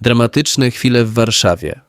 Dramatyczne chwile w Warszawie.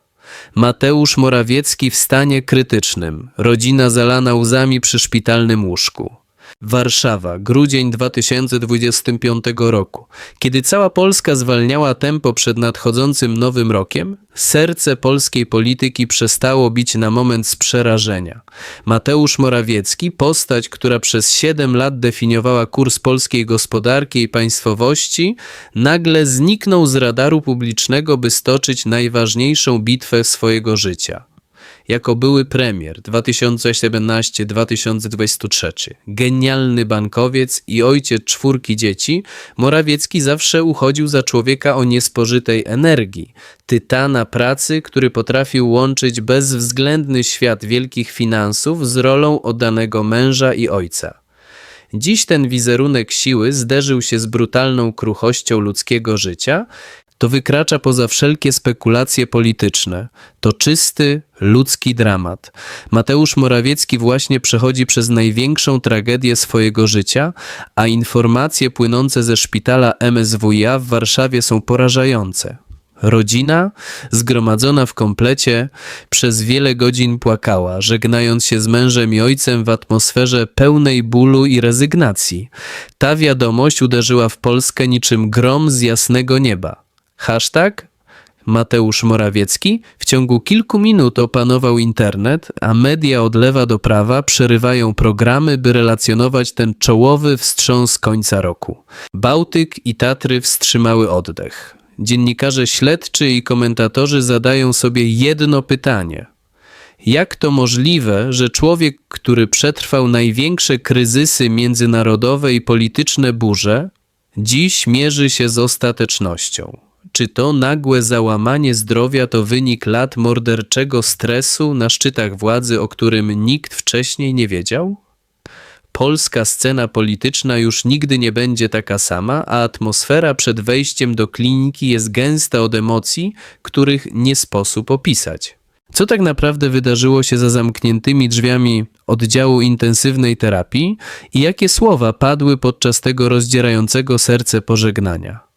Mateusz Morawiecki w stanie krytycznym. Rodzina zalana łzami przy szpitalnym łóżku. Warszawa, grudzień 2025 roku. Kiedy cała Polska zwalniała tempo przed nadchodzącym nowym rokiem, serce polskiej polityki przestało bić na moment z przerażenia. Mateusz Morawiecki, postać, która przez 7 lat definiowała kurs polskiej gospodarki i państwowości, nagle zniknął z radaru publicznego, by stoczyć najważniejszą bitwę swojego życia jako były premier 2017-2023, genialny bankowiec i ojciec czwórki dzieci, Morawiecki zawsze uchodził za człowieka o niespożytej energii, tytana pracy, który potrafił łączyć bezwzględny świat wielkich finansów z rolą oddanego męża i ojca. Dziś ten wizerunek siły zderzył się z brutalną kruchością ludzkiego życia, to wykracza poza wszelkie spekulacje polityczne. To czysty, ludzki dramat. Mateusz Morawiecki właśnie przechodzi przez największą tragedię swojego życia, a informacje płynące ze szpitala MSWiA w Warszawie są porażające. Rodzina, zgromadzona w komplecie, przez wiele godzin płakała, żegnając się z mężem i ojcem w atmosferze pełnej bólu i rezygnacji. Ta wiadomość uderzyła w Polskę niczym grom z jasnego nieba. Hashtag Mateusz Morawiecki w ciągu kilku minut opanował internet, a media od lewa do prawa przerywają programy, by relacjonować ten czołowy wstrząs końca roku. Bałtyk i Tatry wstrzymały oddech. Dziennikarze śledczy i komentatorzy zadają sobie jedno pytanie. Jak to możliwe, że człowiek, który przetrwał największe kryzysy międzynarodowe i polityczne burze, dziś mierzy się z ostatecznością? Czy to nagłe załamanie zdrowia to wynik lat morderczego stresu na szczytach władzy, o którym nikt wcześniej nie wiedział? Polska scena polityczna już nigdy nie będzie taka sama, a atmosfera przed wejściem do kliniki jest gęsta od emocji, których nie sposób opisać. Co tak naprawdę wydarzyło się za zamkniętymi drzwiami oddziału intensywnej terapii i jakie słowa padły podczas tego rozdzierającego serce pożegnania?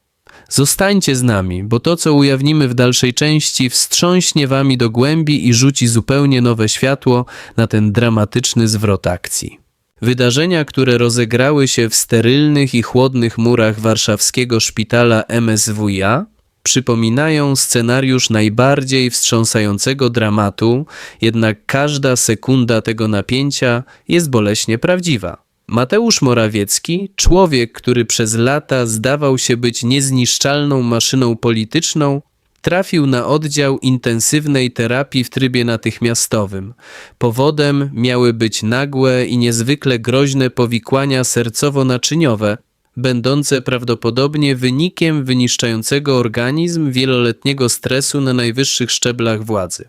Zostańcie z nami, bo to, co ujawnimy w dalszej części, wstrząśnie wami do głębi i rzuci zupełnie nowe światło na ten dramatyczny zwrot akcji. Wydarzenia, które rozegrały się w sterylnych i chłodnych murach warszawskiego szpitala MSWiA, przypominają scenariusz najbardziej wstrząsającego dramatu, jednak każda sekunda tego napięcia jest boleśnie prawdziwa. Mateusz Morawiecki, człowiek, który przez lata zdawał się być niezniszczalną maszyną polityczną, trafił na oddział intensywnej terapii w trybie natychmiastowym. Powodem miały być nagłe i niezwykle groźne powikłania sercowo-naczyniowe, będące prawdopodobnie wynikiem wyniszczającego organizm wieloletniego stresu na najwyższych szczeblach władzy.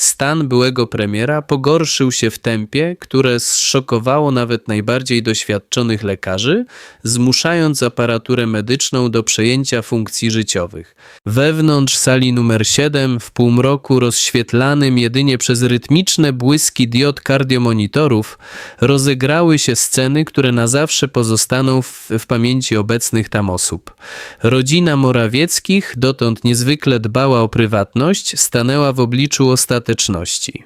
Stan byłego premiera pogorszył się w tempie, które zszokowało nawet najbardziej doświadczonych lekarzy, zmuszając aparaturę medyczną do przejęcia funkcji życiowych. Wewnątrz sali numer 7, w półmroku rozświetlanym jedynie przez rytmiczne błyski diod kardiomonitorów, rozegrały się sceny, które na zawsze pozostaną w, w pamięci obecnych tam osób. Rodzina Morawieckich, dotąd niezwykle dbała o prywatność, stanęła w obliczu ostateczności.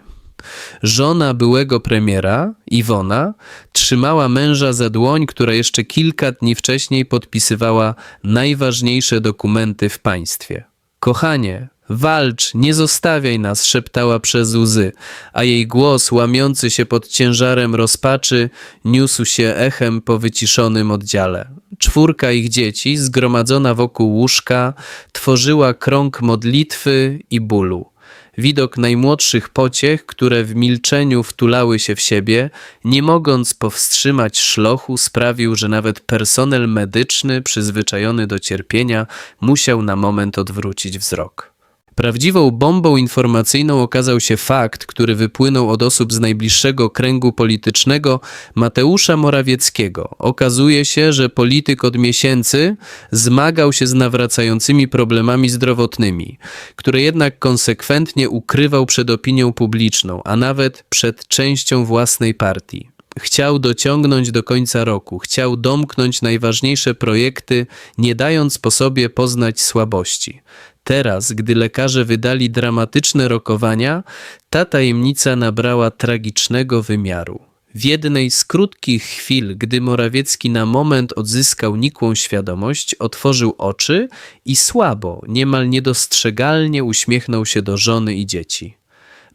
Żona byłego premiera, Iwona, trzymała męża za dłoń, która jeszcze kilka dni wcześniej podpisywała najważniejsze dokumenty w państwie. Kochanie, walcz, nie zostawiaj nas, szeptała przez łzy, a jej głos, łamiący się pod ciężarem rozpaczy, niósł się echem po wyciszonym oddziale. Czwórka ich dzieci, zgromadzona wokół łóżka, tworzyła krąg modlitwy i bólu. Widok najmłodszych pociech, które w milczeniu wtulały się w siebie, nie mogąc powstrzymać szlochu, sprawił, że nawet personel medyczny, przyzwyczajony do cierpienia, musiał na moment odwrócić wzrok. Prawdziwą bombą informacyjną okazał się fakt, który wypłynął od osób z najbliższego kręgu politycznego Mateusza Morawieckiego. Okazuje się, że polityk od miesięcy zmagał się z nawracającymi problemami zdrowotnymi, które jednak konsekwentnie ukrywał przed opinią publiczną, a nawet przed częścią własnej partii. Chciał dociągnąć do końca roku, chciał domknąć najważniejsze projekty, nie dając po sobie poznać słabości. Teraz, gdy lekarze wydali dramatyczne rokowania, ta tajemnica nabrała tragicznego wymiaru. W jednej z krótkich chwil, gdy Morawiecki na moment odzyskał nikłą świadomość, otworzył oczy i słabo, niemal niedostrzegalnie uśmiechnął się do żony i dzieci.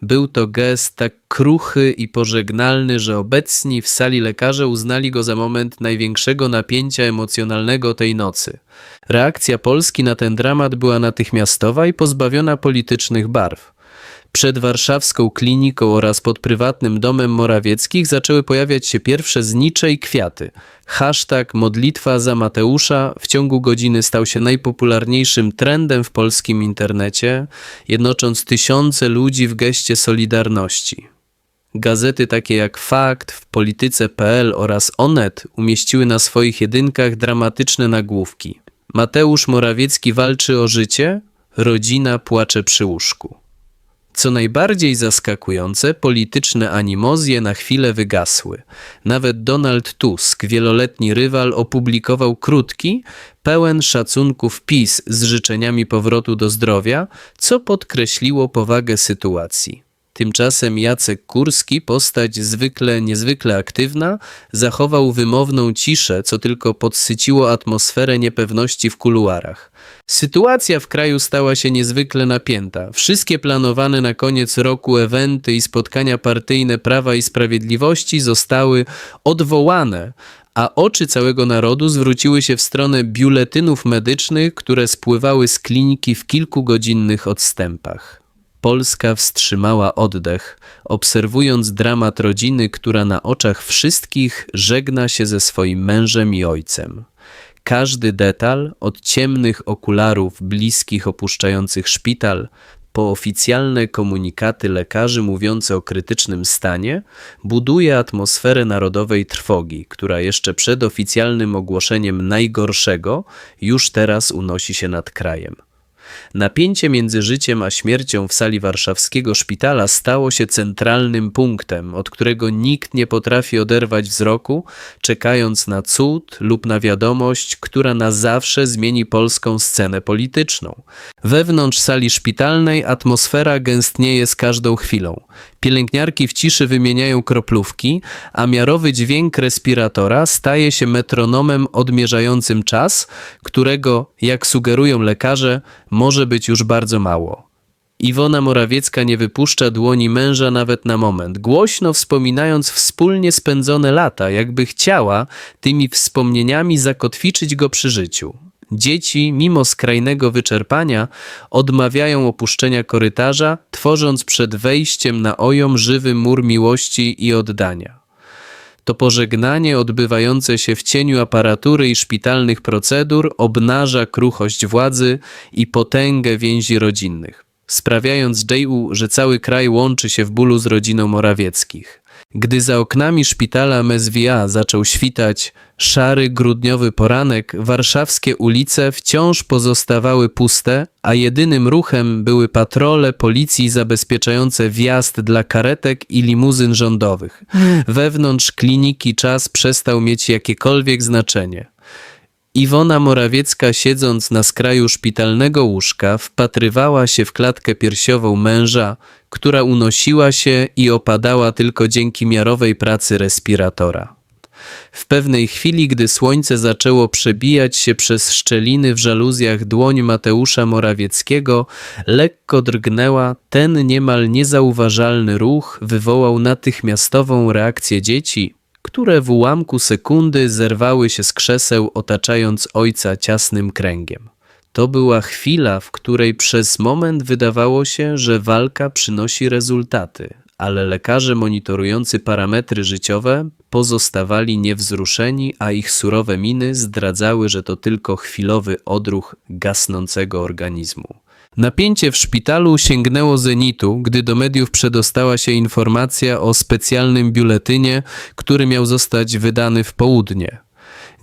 Był to gest tak kruchy i pożegnalny, że obecni w sali lekarze uznali go za moment największego napięcia emocjonalnego tej nocy. Reakcja Polski na ten dramat była natychmiastowa i pozbawiona politycznych barw. Przed warszawską kliniką oraz pod prywatnym domem Morawieckich zaczęły pojawiać się pierwsze znicze i kwiaty. Hashtag modlitwa za Mateusza w ciągu godziny stał się najpopularniejszym trendem w polskim internecie, jednocząc tysiące ludzi w geście solidarności. Gazety takie jak Fakt, w Polityce.pl oraz Onet umieściły na swoich jedynkach dramatyczne nagłówki. Mateusz Morawiecki walczy o życie, rodzina płacze przy łóżku. Co najbardziej zaskakujące, polityczne animozje na chwilę wygasły. Nawet Donald Tusk, wieloletni rywal, opublikował krótki, pełen szacunku wpis z życzeniami powrotu do zdrowia, co podkreśliło powagę sytuacji. Tymczasem Jacek Kurski, postać zwykle niezwykle aktywna, zachował wymowną ciszę, co tylko podsyciło atmosferę niepewności w kuluarach. Sytuacja w kraju stała się niezwykle napięta. Wszystkie planowane na koniec roku eventy i spotkania partyjne Prawa i Sprawiedliwości zostały odwołane, a oczy całego narodu zwróciły się w stronę biuletynów medycznych, które spływały z kliniki w kilkugodzinnych odstępach. Polska wstrzymała oddech, obserwując dramat rodziny, która na oczach wszystkich żegna się ze swoim mężem i ojcem. Każdy detal, od ciemnych okularów bliskich opuszczających szpital, po oficjalne komunikaty lekarzy mówiące o krytycznym stanie, buduje atmosferę narodowej trwogi, która jeszcze przed oficjalnym ogłoszeniem najgorszego już teraz unosi się nad krajem. Napięcie między życiem a śmiercią w sali warszawskiego szpitala stało się centralnym punktem, od którego nikt nie potrafi oderwać wzroku, czekając na cud lub na wiadomość, która na zawsze zmieni polską scenę polityczną. Wewnątrz sali szpitalnej atmosfera gęstnieje z każdą chwilą. Pielęgniarki w ciszy wymieniają kroplówki, a miarowy dźwięk respiratora staje się metronomem odmierzającym czas, którego, jak sugerują lekarze, może być już bardzo mało. Iwona Morawiecka nie wypuszcza dłoni męża nawet na moment, głośno wspominając wspólnie spędzone lata, jakby chciała tymi wspomnieniami zakotwiczyć go przy życiu. Dzieci, mimo skrajnego wyczerpania, odmawiają opuszczenia korytarza, tworząc przed wejściem na ojom żywy mur miłości i oddania. To pożegnanie odbywające się w cieniu aparatury i szpitalnych procedur obnaża kruchość władzy i potęgę więzi rodzinnych, sprawiając J.U., że cały kraj łączy się w bólu z rodziną Morawieckich. Gdy za oknami szpitala MSWiA zaczął świtać szary grudniowy poranek, warszawskie ulice wciąż pozostawały puste, a jedynym ruchem były patrole policji zabezpieczające wjazd dla karetek i limuzyn rządowych. Wewnątrz kliniki czas przestał mieć jakiekolwiek znaczenie. Iwona Morawiecka, siedząc na skraju szpitalnego łóżka, wpatrywała się w klatkę piersiową męża, która unosiła się i opadała tylko dzięki miarowej pracy respiratora. W pewnej chwili, gdy słońce zaczęło przebijać się przez szczeliny w żaluzjach dłoń Mateusza Morawieckiego, lekko drgnęła, ten niemal niezauważalny ruch wywołał natychmiastową reakcję dzieci, które w ułamku sekundy zerwały się z krzeseł, otaczając ojca ciasnym kręgiem. To była chwila, w której przez moment wydawało się, że walka przynosi rezultaty, ale lekarze monitorujący parametry życiowe pozostawali niewzruszeni, a ich surowe miny zdradzały, że to tylko chwilowy odruch gasnącego organizmu. Napięcie w szpitalu sięgnęło zenitu, gdy do mediów przedostała się informacja o specjalnym biuletynie, który miał zostać wydany w południe.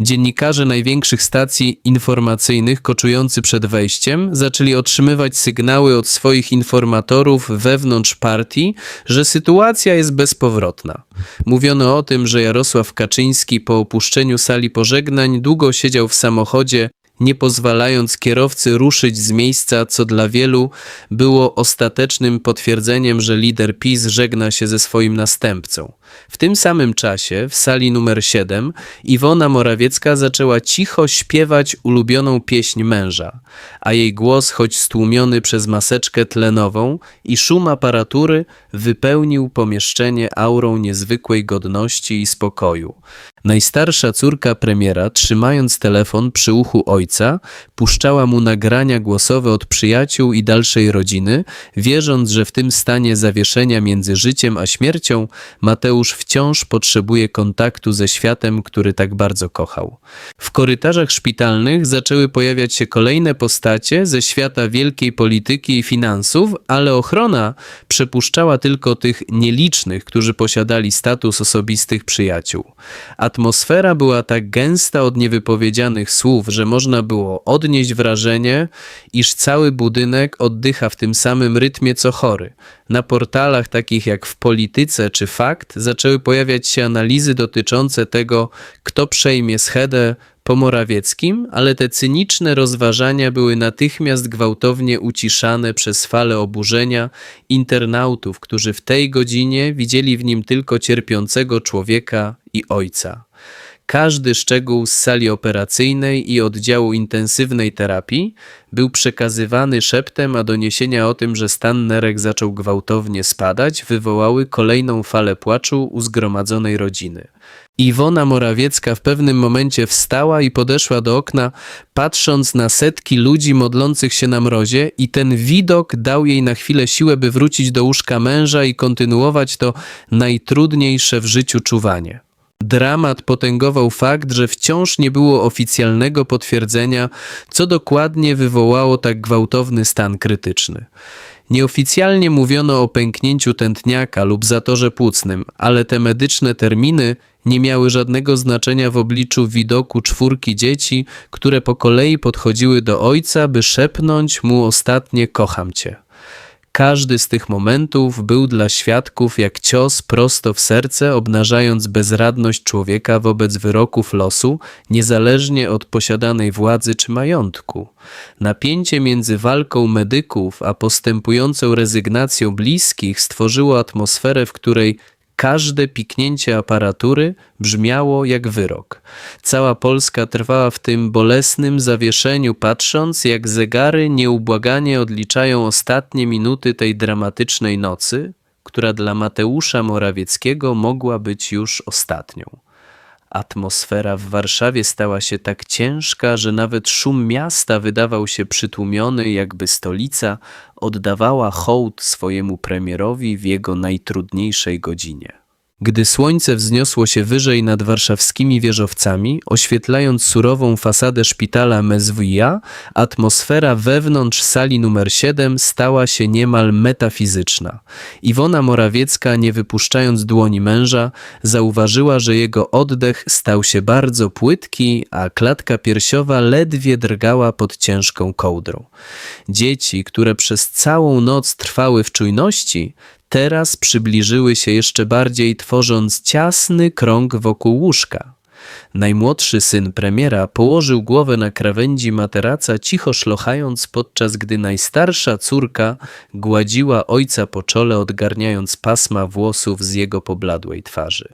Dziennikarze największych stacji informacyjnych koczujący przed wejściem zaczęli otrzymywać sygnały od swoich informatorów wewnątrz partii, że sytuacja jest bezpowrotna. Mówiono o tym, że Jarosław Kaczyński po opuszczeniu sali pożegnań długo siedział w samochodzie nie pozwalając kierowcy ruszyć z miejsca, co dla wielu było ostatecznym potwierdzeniem, że lider PiS żegna się ze swoim następcą. W tym samym czasie, w sali numer 7, Iwona Morawiecka zaczęła cicho śpiewać ulubioną pieśń męża, a jej głos, choć stłumiony przez maseczkę tlenową i szum aparatury, wypełnił pomieszczenie aurą niezwykłej godności i spokoju. Najstarsza córka premiera, trzymając telefon przy uchu ojca, puszczała mu nagrania głosowe od przyjaciół i dalszej rodziny, wierząc, że w tym stanie zawieszenia między życiem a śmiercią Mateusz wciąż potrzebuje kontaktu ze światem, który tak bardzo kochał. W korytarzach szpitalnych zaczęły pojawiać się kolejne postacie ze świata wielkiej polityki i finansów, ale ochrona przepuszczała tylko tych nielicznych, którzy posiadali status osobistych przyjaciół. Atmosfera była tak gęsta od niewypowiedzianych słów, że można było odnieść wrażenie, iż cały budynek oddycha w tym samym rytmie co chory. Na portalach takich jak w Polityce czy Fakt zaczęły pojawiać się analizy dotyczące tego, kto przejmie schedę po Morawieckim, ale te cyniczne rozważania były natychmiast gwałtownie uciszane przez falę oburzenia internautów, którzy w tej godzinie widzieli w nim tylko cierpiącego człowieka i ojca. Każdy szczegół z sali operacyjnej i oddziału intensywnej terapii był przekazywany szeptem, a doniesienia o tym, że stan nerek zaczął gwałtownie spadać, wywołały kolejną falę płaczu u zgromadzonej rodziny. Iwona Morawiecka w pewnym momencie wstała i podeszła do okna, patrząc na setki ludzi modlących się na mrozie, i ten widok dał jej na chwilę siłę, by wrócić do łóżka męża i kontynuować to najtrudniejsze w życiu czuwanie. Dramat potęgował fakt, że wciąż nie było oficjalnego potwierdzenia, co dokładnie wywołało tak gwałtowny stan krytyczny. Nieoficjalnie mówiono o pęknięciu tętniaka lub zatorze płucnym, ale te medyczne terminy nie miały żadnego znaczenia w obliczu widoku czwórki dzieci, które po kolei podchodziły do ojca, by szepnąć mu ostatnie kocham cię. Każdy z tych momentów był dla świadków jak cios prosto w serce, obnażając bezradność człowieka wobec wyroków losu, niezależnie od posiadanej władzy czy majątku. Napięcie między walką medyków a postępującą rezygnacją bliskich stworzyło atmosferę, w której Każde piknięcie aparatury brzmiało jak wyrok. Cała Polska trwała w tym bolesnym zawieszeniu, patrząc, jak zegary nieubłaganie odliczają ostatnie minuty tej dramatycznej nocy, która dla Mateusza Morawieckiego mogła być już ostatnią. Atmosfera w Warszawie stała się tak ciężka, że nawet szum miasta wydawał się przytłumiony, jakby stolica oddawała hołd swojemu premierowi w jego najtrudniejszej godzinie. Gdy słońce wzniosło się wyżej nad warszawskimi wieżowcami, oświetlając surową fasadę szpitala MSWiA, atmosfera wewnątrz sali numer 7 stała się niemal metafizyczna. Iwona Morawiecka, nie wypuszczając dłoni męża, zauważyła, że jego oddech stał się bardzo płytki, a klatka piersiowa ledwie drgała pod ciężką kołdrą. Dzieci, które przez całą noc trwały w czujności, teraz przybliżyły się jeszcze bardziej, tworząc ciasny krąg wokół łóżka. Najmłodszy syn premiera położył głowę na krawędzi materaca, cicho szlochając, podczas gdy najstarsza córka gładziła ojca po czole, odgarniając pasma włosów z jego pobladłej twarzy.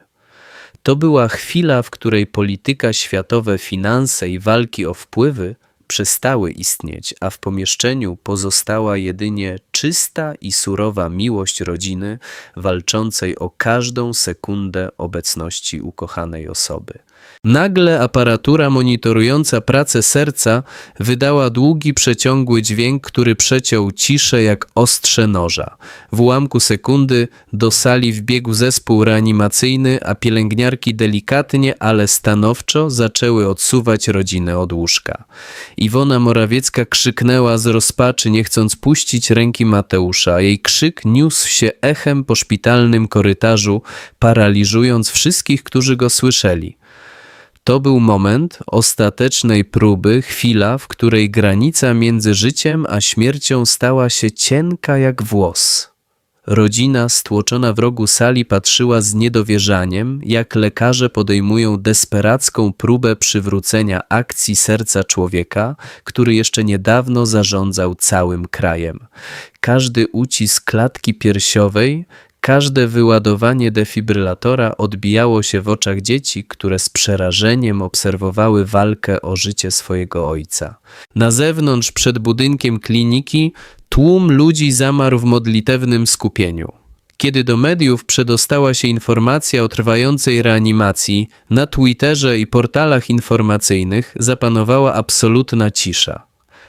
To była chwila, w której polityka światowe, finanse i walki o wpływy przestały istnieć, a w pomieszczeniu pozostała jedynie czysta i surowa miłość rodziny, walczącej o każdą sekundę obecności ukochanej osoby. Nagle aparatura monitorująca pracę serca wydała długi, przeciągły dźwięk, który przeciął ciszę jak ostrze noża. W ułamku sekundy do sali wbiegł zespół reanimacyjny, a pielęgniarki delikatnie, ale stanowczo zaczęły odsuwać rodzinę od łóżka. Iwona Morawiecka krzyknęła z rozpaczy, nie chcąc puścić ręki Mateusza. Jej krzyk niósł się echem po szpitalnym korytarzu, paraliżując wszystkich, którzy go słyszeli. To był moment ostatecznej próby, chwila, w której granica między życiem a śmiercią stała się cienka jak włos. Rodzina stłoczona w rogu sali patrzyła z niedowierzaniem, jak lekarze podejmują desperacką próbę przywrócenia akcji serca człowieka, który jeszcze niedawno zarządzał całym krajem. Każdy ucisk klatki piersiowej, każde wyładowanie defibrylatora odbijało się w oczach dzieci, które z przerażeniem obserwowały walkę o życie swojego ojca. Na zewnątrz, przed budynkiem kliniki, tłum ludzi zamarł w modlitewnym skupieniu. Kiedy do mediów przedostała się informacja o trwającej reanimacji, na Twitterze i portalach informacyjnych zapanowała absolutna cisza.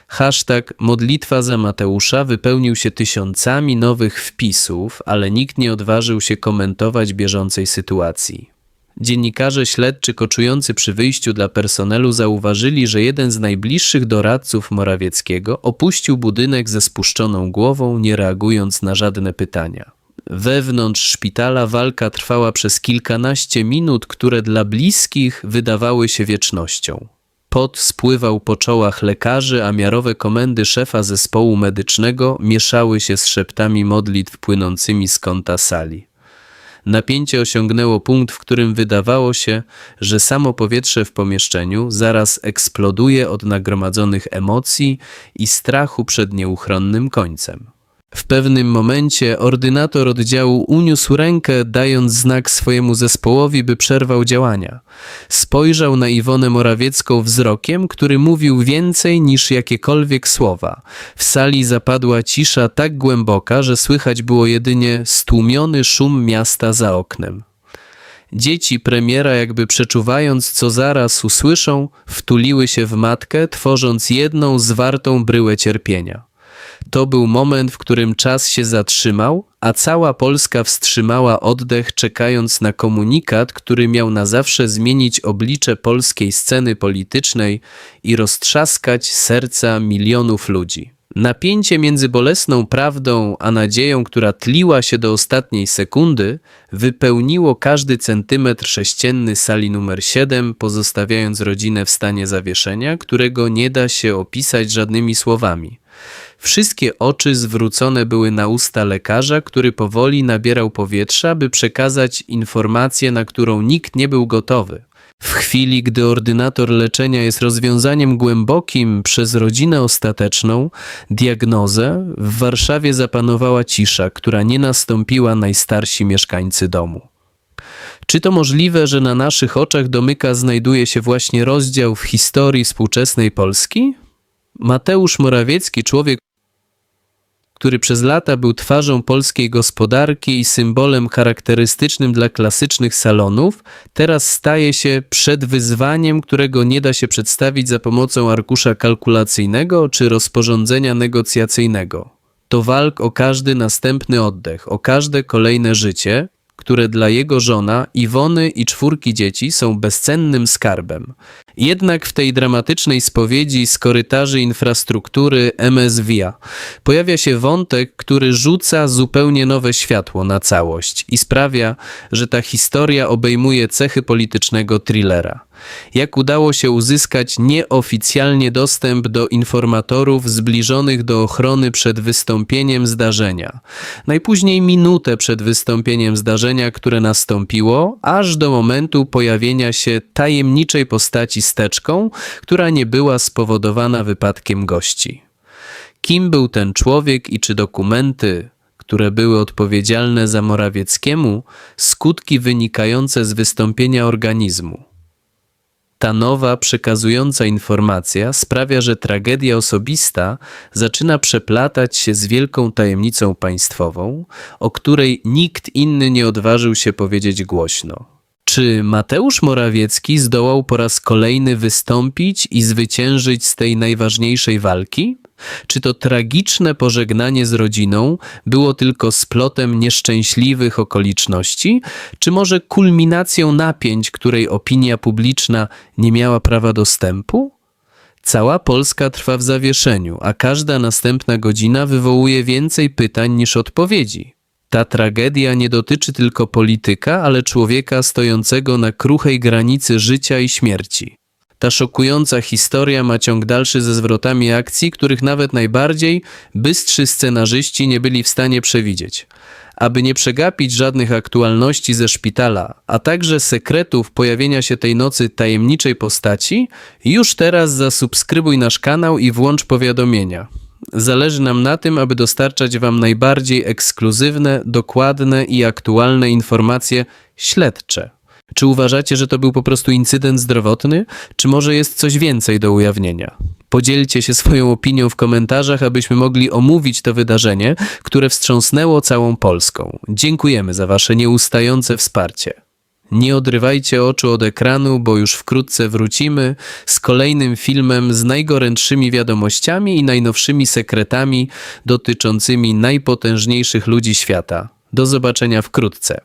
Hashtag modlitwa za Mateusza wypełnił się tysiącami nowych wpisów, ale nikt nie odważył się komentować bieżącej sytuacji. Dziennikarze śledczy koczujący przy wyjściu dla personelu zauważyli, że jeden z najbliższych doradców Morawieckiego opuścił budynek ze spuszczoną głową, nie reagując na żadne pytania. Wewnątrz szpitala walka trwała przez kilkanaście minut, które dla bliskich wydawały się wiecznością. Pot spływał po czołach lekarzy, a miarowe komendy szefa zespołu medycznego mieszały się z szeptami modlitw płynącymi z kąta sali. Napięcie osiągnęło punkt, w którym wydawało się, że samo powietrze w pomieszczeniu zaraz eksploduje od nagromadzonych emocji i strachu przed nieuchronnym końcem. W pewnym momencie ordynator oddziału uniósł rękę, dając znak swojemu zespołowi, by przerwał działania. Spojrzał na Iwonę Morawiecką wzrokiem, który mówił więcej niż jakiekolwiek słowa. W sali zapadła cisza tak głęboka, że słychać było jedynie stłumiony szum miasta za oknem. Dzieci premiera, jakby przeczuwając, co zaraz usłyszą, wtuliły się w matkę, tworząc jedną zwartą bryłę cierpienia. To był moment, w którym czas się zatrzymał, a cała Polska wstrzymała oddech, czekając na komunikat, który miał na zawsze zmienić oblicze polskiej sceny politycznej i roztrzaskać serca milionów ludzi. Napięcie między bolesną prawdą a nadzieją, która tliła się do ostatniej sekundy, wypełniło każdy centymetr sześcienny sali numer 7, pozostawiając rodzinę w stanie zawieszenia, którego nie da się opisać żadnymi słowami. Wszystkie oczy zwrócone były na usta lekarza, który powoli nabierał powietrza, by przekazać informację, na którą nikt nie był gotowy. W chwili, gdy ordynator leczenia jest rozwiązaniem głębokim przez rodzinę ostateczną, diagnozę, w Warszawie zapanowała cisza, która nie nastąpiła najstarsi mieszkańcy domu. Czy to możliwe, że na naszych oczach domyka znajduje się właśnie rozdział w historii współczesnej Polski? Mateusz Morawiecki, człowiek, który przez lata był twarzą polskiej gospodarki i symbolem charakterystycznym dla klasycznych salonów, teraz staje się przed wyzwaniem, którego nie da się przedstawić za pomocą arkusza kalkulacyjnego czy rozporządzenia negocjacyjnego. To walk o każdy następny oddech, o każde kolejne życie, które dla jego żona, Iwony i czwórki dzieci są bezcennym skarbem. Jednak w tej dramatycznej spowiedzi z korytarzy infrastruktury MSVIA pojawia się wątek, który rzuca zupełnie nowe światło na całość i sprawia, że ta historia obejmuje cechy politycznego thrillera jak udało się uzyskać nieoficjalnie dostęp do informatorów zbliżonych do ochrony przed wystąpieniem zdarzenia. Najpóźniej minutę przed wystąpieniem zdarzenia, które nastąpiło, aż do momentu pojawienia się tajemniczej postaci steczką, która nie była spowodowana wypadkiem gości. Kim był ten człowiek i czy dokumenty, które były odpowiedzialne za Morawieckiemu, skutki wynikające z wystąpienia organizmu? Ta nowa, przekazująca informacja sprawia, że tragedia osobista zaczyna przeplatać się z wielką tajemnicą państwową, o której nikt inny nie odważył się powiedzieć głośno. Czy Mateusz Morawiecki zdołał po raz kolejny wystąpić i zwyciężyć z tej najważniejszej walki? Czy to tragiczne pożegnanie z rodziną było tylko splotem nieszczęśliwych okoliczności, czy może kulminacją napięć, której opinia publiczna nie miała prawa dostępu? Cała Polska trwa w zawieszeniu, a każda następna godzina wywołuje więcej pytań niż odpowiedzi. Ta tragedia nie dotyczy tylko polityka, ale człowieka stojącego na kruchej granicy życia i śmierci. Ta szokująca historia ma ciąg dalszy ze zwrotami akcji, których nawet najbardziej bystrzy scenarzyści nie byli w stanie przewidzieć. Aby nie przegapić żadnych aktualności ze szpitala, a także sekretów pojawienia się tej nocy tajemniczej postaci, już teraz zasubskrybuj nasz kanał i włącz powiadomienia. Zależy nam na tym, aby dostarczać Wam najbardziej ekskluzywne, dokładne i aktualne informacje śledcze. Czy uważacie, że to był po prostu incydent zdrowotny, czy może jest coś więcej do ujawnienia? Podzielcie się swoją opinią w komentarzach, abyśmy mogli omówić to wydarzenie, które wstrząsnęło całą Polską. Dziękujemy za Wasze nieustające wsparcie. Nie odrywajcie oczu od ekranu, bo już wkrótce wrócimy z kolejnym filmem z najgorętszymi wiadomościami i najnowszymi sekretami dotyczącymi najpotężniejszych ludzi świata. Do zobaczenia wkrótce.